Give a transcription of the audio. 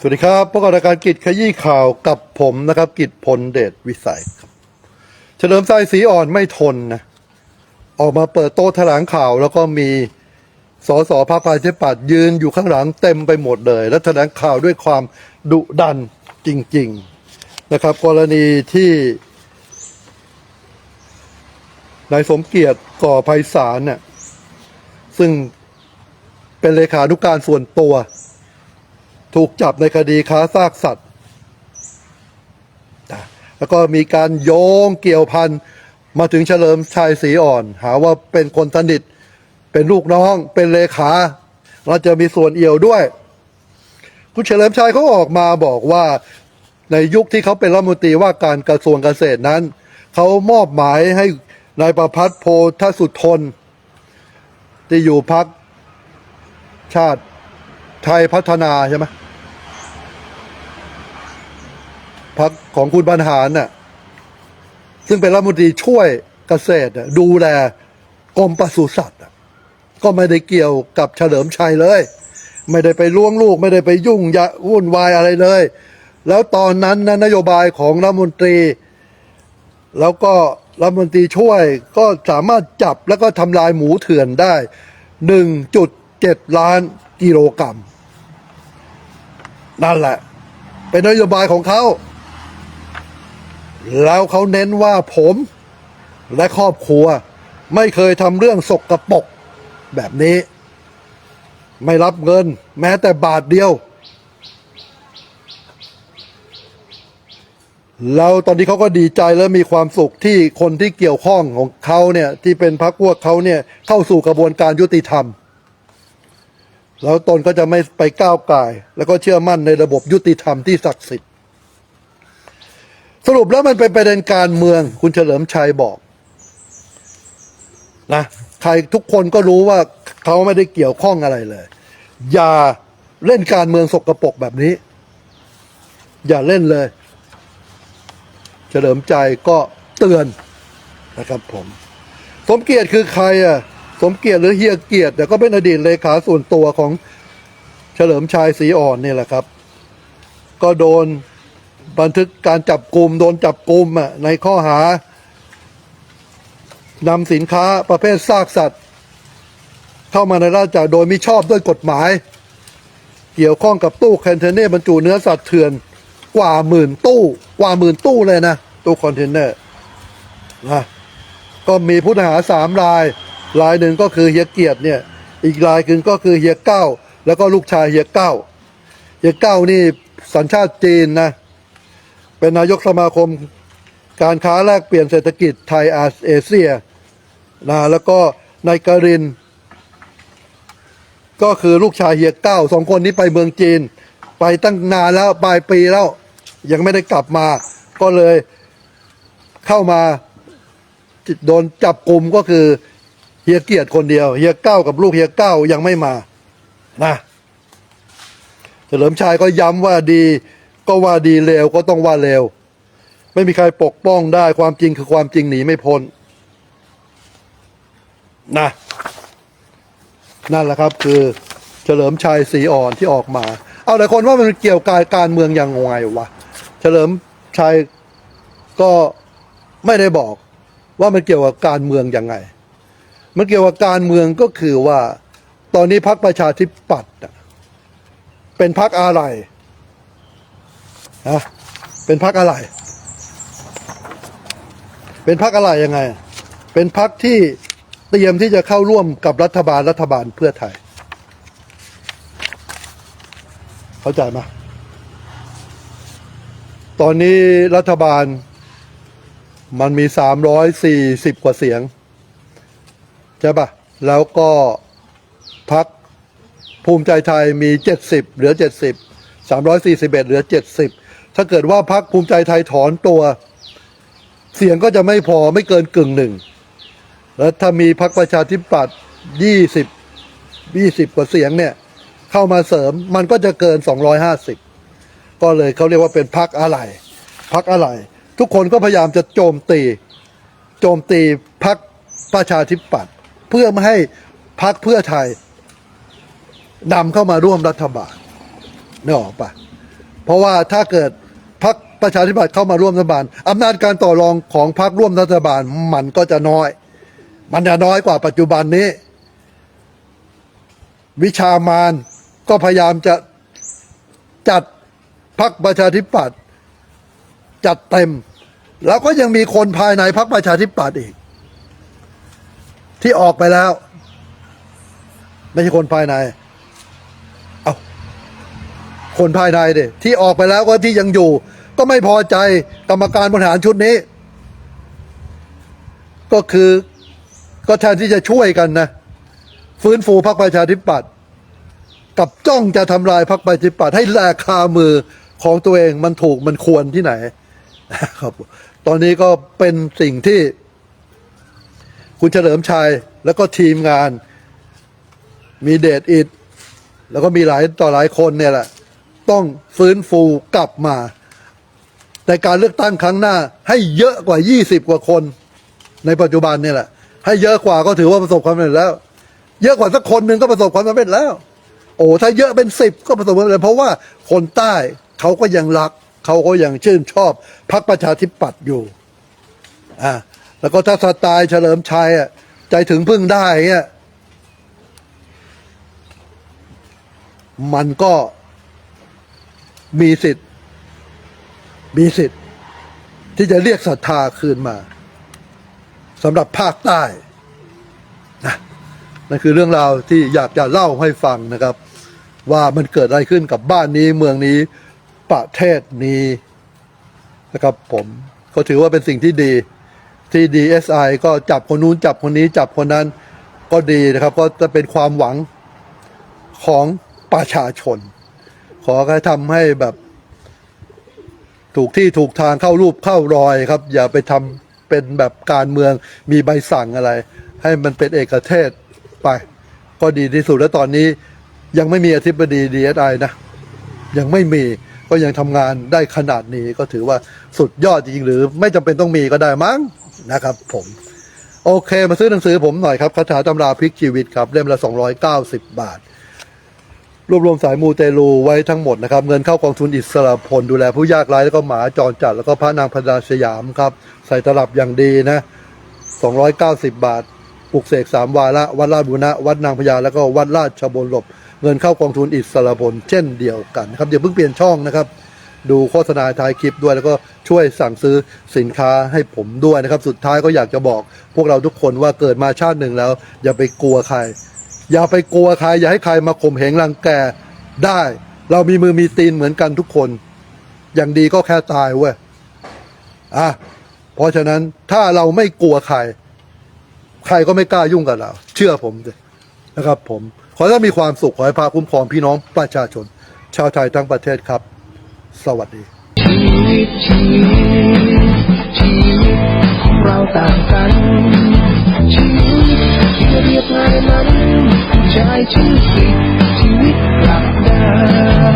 สวัสดีครับพบกับรายการกิจขยี้ข่าวกับผมนะครับ กิจพลเดชวิสัยครับ เฉลิมไส้สีอ่อนไม่ทนนะ ออกมาเปิดโต๊ะแถลงข่าว แล้วก็มีสสพรรคประชาธิปัตย์ยืนอยู่ข้างหลังเต็มไปหมดเลย และแถลงข่าวด้วยความดุดันจริง ๆนะครับ กรณีที่นายสมเกียรติก่อไพศาลเนี่ยซึ่งเป็นเลขานุการส่วนตัว ถูกจับในคดีค้าซากสัตว์ แล้วก็มีการโยงเกี่ยวพันมาถึงเฉลิมชัยศรีอ่อน หาว่าเป็นคนสนิท เป็นลูกน้อง เป็นเลขา เราจะมีส่วนเอี่ยวด้วย คุณเฉลิมชัยเขาออกมาบอกว่าในยุคที่เขาเป็นรัฐมนตรีว่าการกระทรวงเกษตรนั้น เขามอบหมายให้นายประพัฒน์โพธสุทน ที่อยู่พักชาติไทยพัฒนาใช่ไหม พักของคุณบรรหารน่ะซึ่งเป็นรัฐมนตรีช่วยเกษตรดูแลกรมปศุสัตว์ก็ไม่ได้เกี่ยวกับเฉลิมชัยเลย ไม่ได้ไปล่วงลูก ไม่ได้ไปยุ่งยะวุ่นวายอะไรเลย แล้วตอนนั้นนะนโยบายของรัฐมนตรี แล้วก็รัฐมนตรีช่วยก็สามารถจับแล้วก็ทำลายหมูเถื่อนได้ 1.7 ล้านกิโลกรัมนั่นแหละ เป็นนโยบายของเขา แล้วเขาเน้นว่าผมและครอบครัว ไม่เคยทำเรื่องสกรปรกแบบนี้ ไม่รับเงิน แม้แต่บาทเดียว แล้วตอนนี้เขาก็ดีใจและมีความสุขที่คนที่เกี่ยวข้องของเขาเนี่ยที่เป็นพรรคพวกเขาเนี่ยเข้าสู่กระบวนการยุติธรรม แล้วตนก็จะไม่ไปก้าวไก่แล้วก็เชื่อมั่นในระบบยุติธรรมที่ศักดิ์สิทธิ์ สรุปแล้วมันเป็นประเด็นการเมือง คุณเฉลิมชัยบอกนะใครทุกคนก็รู้ว่าเขาไม่ได้เกี่ยวข้องอะไรเลย อย่าเล่นการเมืองสกรปรกแบบนี้ อย่าเล่นเลย เฉลิมใจก็เตือนนะครับผม สมเกียรติคือใครอะสมเกียรติหรือเฮียเกียรติแต่ก็เป็นอดีตเลขาส่วนตัวของเฉลิมชัยศรีอ่อนนี่แหละครับ ก็โดน บันทึกการจับกลุ่มโดนจับกลุ่มอะในข้อหานำสินค้าประเภทซากสัตว์ เข้ามาในราชจักรโดยมิชอบด้วยกฎหมาย เกี่ยวข้องกับตู้คอนเทนเนอร์บรรจุเนื้อสัตว์เถื่อนกว่าหมื่นตู้ กว่าหมื่นตู้เลยนะ ตู้คอนเทนเนอร์นะก็มีผู้ต้องหาสามราย รายหนึ่งก็คือเฮียเกียรติเนี่ย อีกรายหนึ่งก็คือเฮียเก้า แล้วก็ลูกชายเฮียเก้าเฮียเก้านี่สัญชาติจีนนะ เป็นนายกสมาคม การค้าแลกเปลี่ยนเศรษฐกิจไทยอาเอเชียนะแล้วก็นายกริน ก็คือลูกชายเฮียเก้าสองคนนี้ไปเมืองจีน ไปตั้งนานแล้วปลายปีแล้ว ยังไม่ได้กลับมา ก็เลยเข้ามาโดนจับกลุ่มก็คือเฮียเกียรติคนเดียวเฮียเก้ากับลูกเฮียเก้ายังไม่มานะเฉลิมชัยก็ย้ำว่าดี ก็ว่าดีเลวก็ต้องว่าเลวไม่มีใครปกป้องได้ความจริงคือความจริงหนีไม่พ้นนะนั่นแหละครับคือเฉลิมชัยศรีอ่อนที่ออกมา เอาแต่คนว่ามันเกี่ยวกับการเมืองยังไงวะเฉลิมชัยก็ไม่ได้บอกว่ามันเกี่ยวกับการเมืองยังไง มันเกี่ยวกับการเมืองก็คือว่า ตอนนี้พรรคประชาธิปัตย์เป็นพรรคอะไระเป็นพรรคอะไร เป็นพรรคอะไรยังไง เป็นพรรคที่เตรียมที่จะเข้าร่วมกับรัฐบาลรัฐบาลเพื่อไทย เข้าใจไหมตอนนี้รัฐบาลมันมีสามร้อยสี่สิบกว่าเสียง ใช่ปะแล้วก็พักภูมิใจไทยมีเจ็ดสิบเหลือเจ็ดสิบสามร้อยสี่สิบเอ็ดหลือเจ็ดสิบ ถ้าเกิดว่าพักภูมิใจไทยถอนตัว เสียงก็จะไม่พอไม่เกินกึ่งหนึ่ง แล้วถ้ามีพักประชาธิปัตย์ยี่สิบยี่สิบกว่าเสียงเนี่ย เข้ามาเสริมมันก็จะเกินสองร้อยห้าสิบก็เลยเขาเรียกว่าเป็นพักอะไรพักอะไร ทุกคนก็พยายามจะโจมตี โจมตีพักประชาธิปัตย์เพื่อไม่ให้พักเพื่อไทยนำเข้ามาร่วมรัฐบาลนึกออกปะเพราะว่าถ้าเกิด ประชาธิปัตย์เข้ามาร่วมรัฐบาลอำนาจการต่อรองของพรรคร่วมรัฐบาลมันก็จะน้อย มันจะน้อยกว่าปัจจุบันนี้ วิชามานก็พยายามจะจัดพรรคประชาธิปัตย์จัดเต็ม แล้วก็ยังมีคนภายในพรรคประชาธิปัตย์อีก ที่ออกไปแล้ว ไม่ใช่คนภายในเอาคนภายในเดที่ออกไปแล้วก็ที่ยังอยู่ ก็ไม่พอใจกรรมการบริหารชุดนี้ ก็คือก็แทนที่จะช่วยกันนะ ฟื้นฟูพรรคประชาธิปัตย์กับจ้องจะทำลายพรรคประชาธิปัตย์ให้แลกคามือของตัวเองมันถูกมันควรที่ไหนครับ ตอนนี้ก็เป็นสิ่งที่ คุณเฉลิมชัยแล้วก็ทีมงาน มีเดชอิดแล้วก็มีหลายต่อหลายคนเนี่ยแหละ ต้องฟื้นฟูกลับมา ในการเลือกตั้งครั้งหน้าให้เยอะกว่า 20 กว่าคน ในปัจจุบันเนี่ยแหละ ให้เยอะกว่าก็ถือว่าประสบความสำเร็จแล้ว เยอะกว่าสักคนหนึ่งก็ประสบความสำเร็จแล้ว โอ้ถ้าเยอะเป็นสิบก็ประสบความสำเร็จเพราะว่าคนใต้เขาก็ยังรักเขาก็ยังชื่นชอบพรรคประชาธิปัตย์อยู่อ่าแล้วก็ถ้าสไตล์เฉลิมชัยอะใจถึงพึ่งได้เงี้ยมันก็มีสิทธิ์ มีสิทธิ์ ที่จะเรียกศรัทธาคืนมาสำหรับภาคใต้นะนั่นคือเรื่องราวที่อยากจะเล่าให้ฟังนะครับ ว่ามันเกิดอะไรขึ้นกับบ้านนี้เมืองนี้ประเทศนี้นะครับผมก็ถือว่าเป็นสิ่งที่ดีที่ DSI ก็จับคนนู้นจับคนนี้จับคนนั้นก็ดีนะครับ ก็จะเป็นความหวังของประชาชน ขอให้ทำให้แบบ ถูกที่ถูกทางเข้ารูปเข้ารอยครับ อย่าไปทำเป็นแบบการเมืองมีใบสั่งอะไร ให้มันเป็นเอกเทศไป ก็ดีที่สุดแล้วตอนนี้ยังไม่มีอธิบดี DSI นะ ยังไม่มีก็ยังทำงานได้ขนาดนี้ก็ถือว่าสุดยอดจริงหรือ ไม่จำเป็นต้องมีก็ได้มั้งนะครับ ผมโอเค มาซื้อหนังสือผมหน่อยครับคาถาตำราพลิกชีวิตครับ เล่มละ 290 บาท รวบรวมสายมูเตลูไว้ทั้งหมดนะครับ เงินเข้ากองทุนอิสระพลดูแลผู้ยากไร้แล้วก็หมาจรจัด แล้วก็พระนางพญาสยามครับ ใส่ตลับอย่างดีนะ 290 บาทปลุกเสกสามวาระวัดราชบุรณะวัดนางพญาแล้วก็วัดราชบนลบ เงินเข้ากองทุนอิสระพลเช่นเดียวกันครับอย่าเพิ่งเปลี่ยนช่องนะครับ ดูโฆษณาท้ายคลิปด้วยแล้วก็ช่วยสั่งซื้อสินค้าให้ผมด้วยนะครับ สุดท้ายก็อยากจะบอก พวกเราทุกคนว่าเกิดมาชาติหนึ่งแล้ว อย่าไปกลัวใคร อย่าไปกลัวใครอย่าให้ใครมาข่มเหงรังแกได้ เรามีมือมีตีนเหมือนกันทุกคน อย่างดีก็แค่ตายเว้ยอะเพราะฉะนั้นถ้าเราไม่กลัวใคร ใครก็ไม่กล้ายุ่งกับเรา เชื่อผมสินะครับ ผม ขอให้มีความสุขขอให้พาคุ้มครองพี่น้องประชาชน ชาวไทยทั้งประเทศครับ สวัสดีชีวิตชีวิตชีวิตของเราต่างกันชีวิตที่เรียบง่ายนั้น ใช้ชื่อสิชีวิตกลับได้ชี